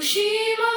fugir.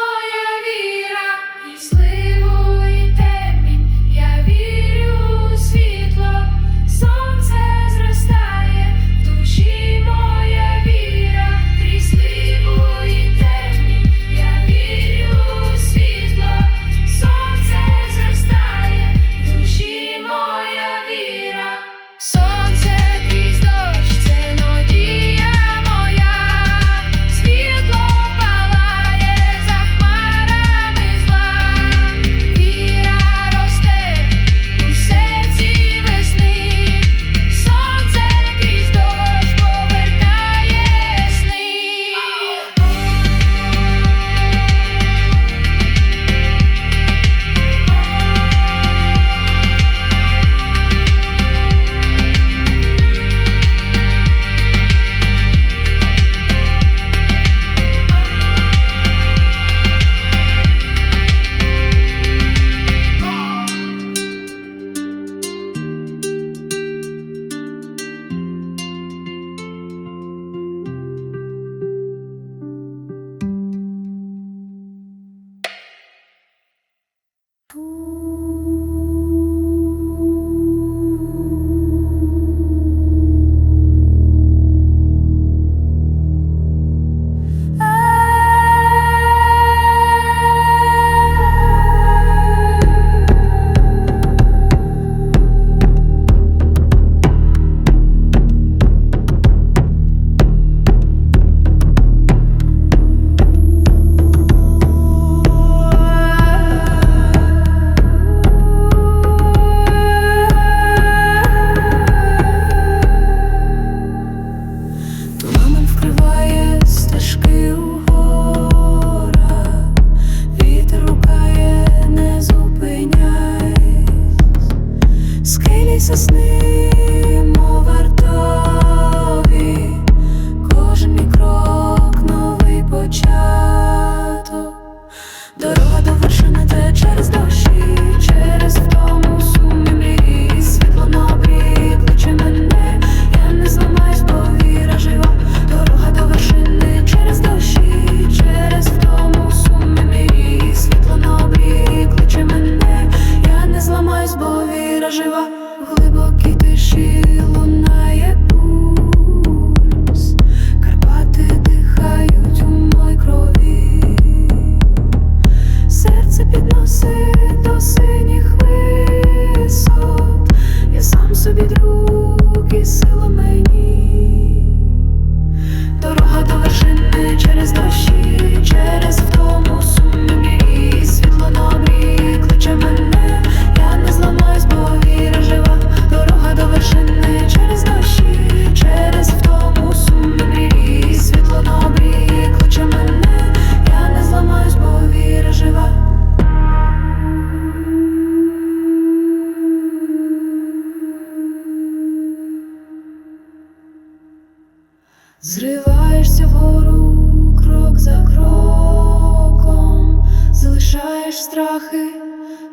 Зриваєшся вгору крок за кроком, залишаєш страхи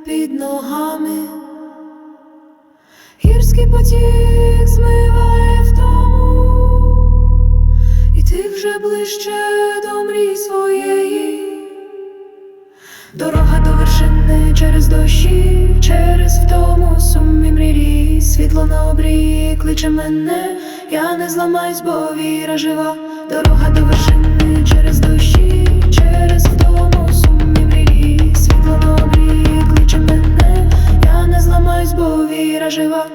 під ногами, гірський потік змиває втому, і ти вже ближче до мрій своєї. Дорога до вершини через дощі, через втому сумні мрії, світло на обрії кличе мене, я не зламаюсь, бо віра жива. Дорога до вершини через дощі, через втому сумні мрії, світло на обрії кличе мене, я не зламаюсь, бо віра жива.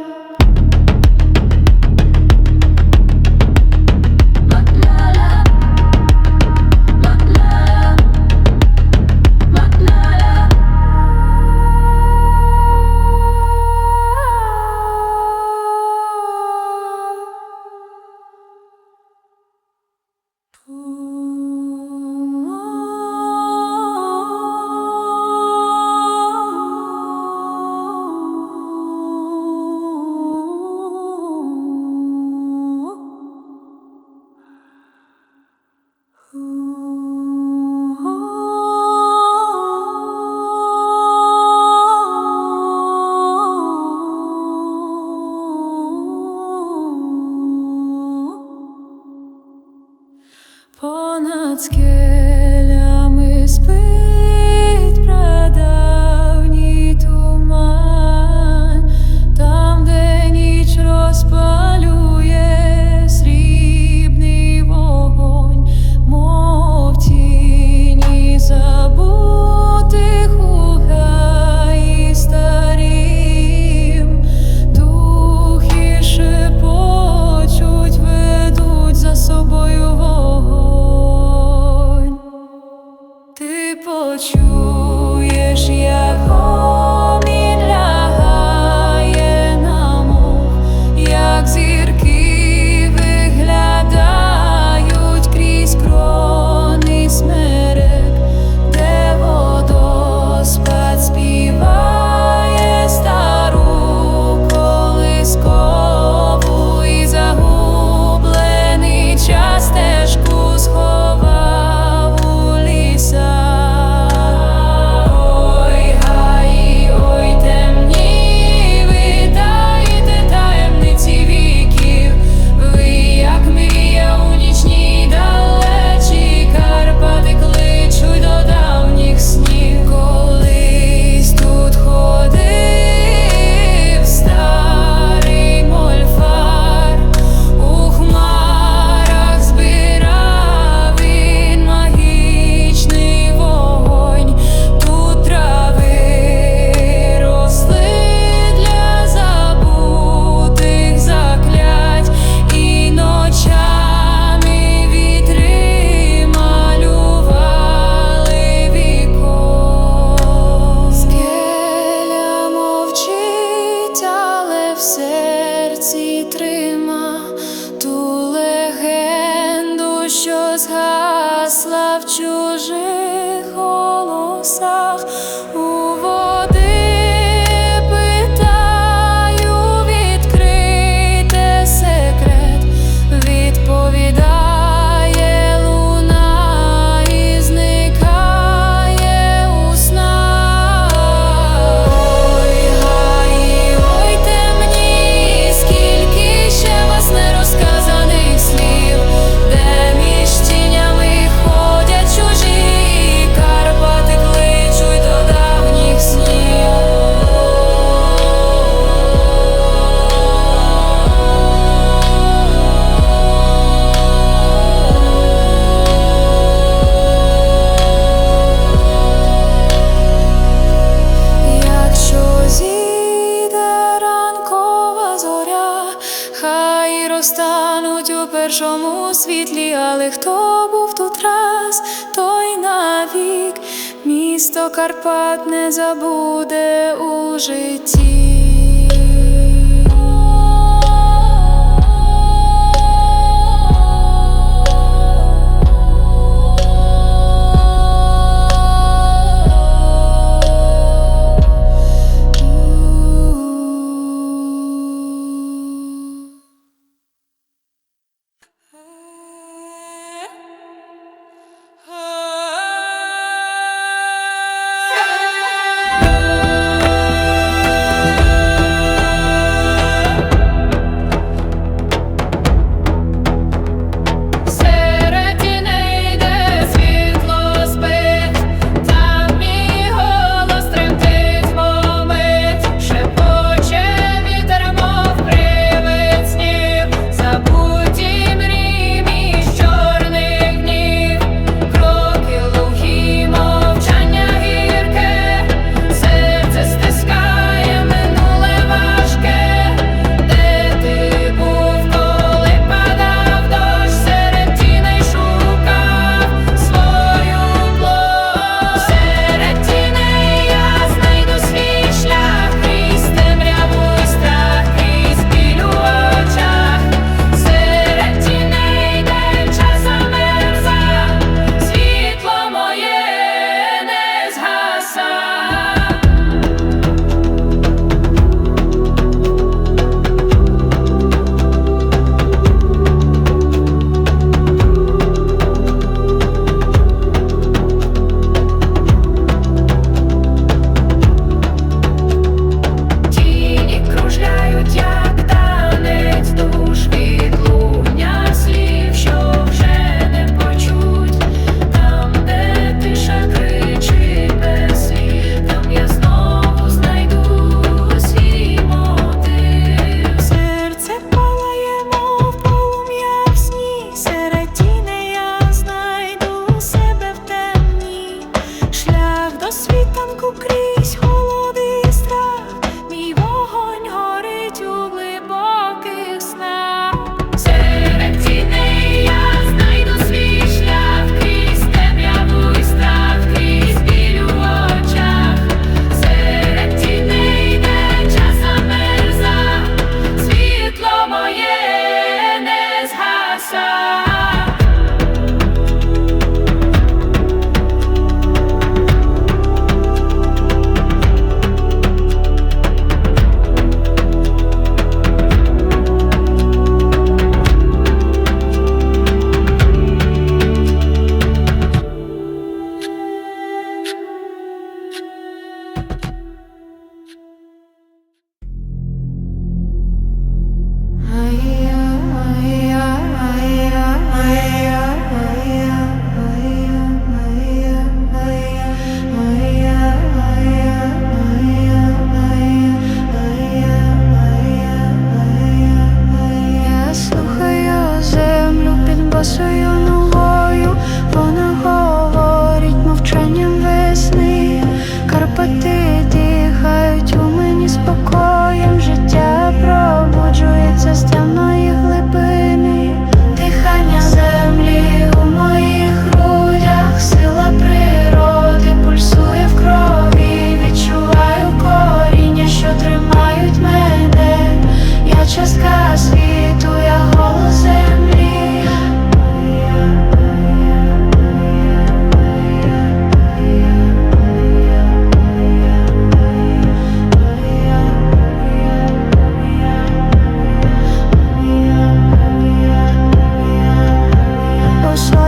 not scared.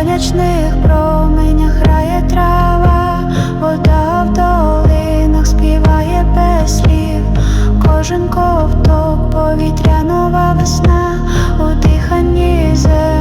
сонячних променях грає трава, вода в долинах співає без слів, кожен ковток повітря нова весна у диханні землі.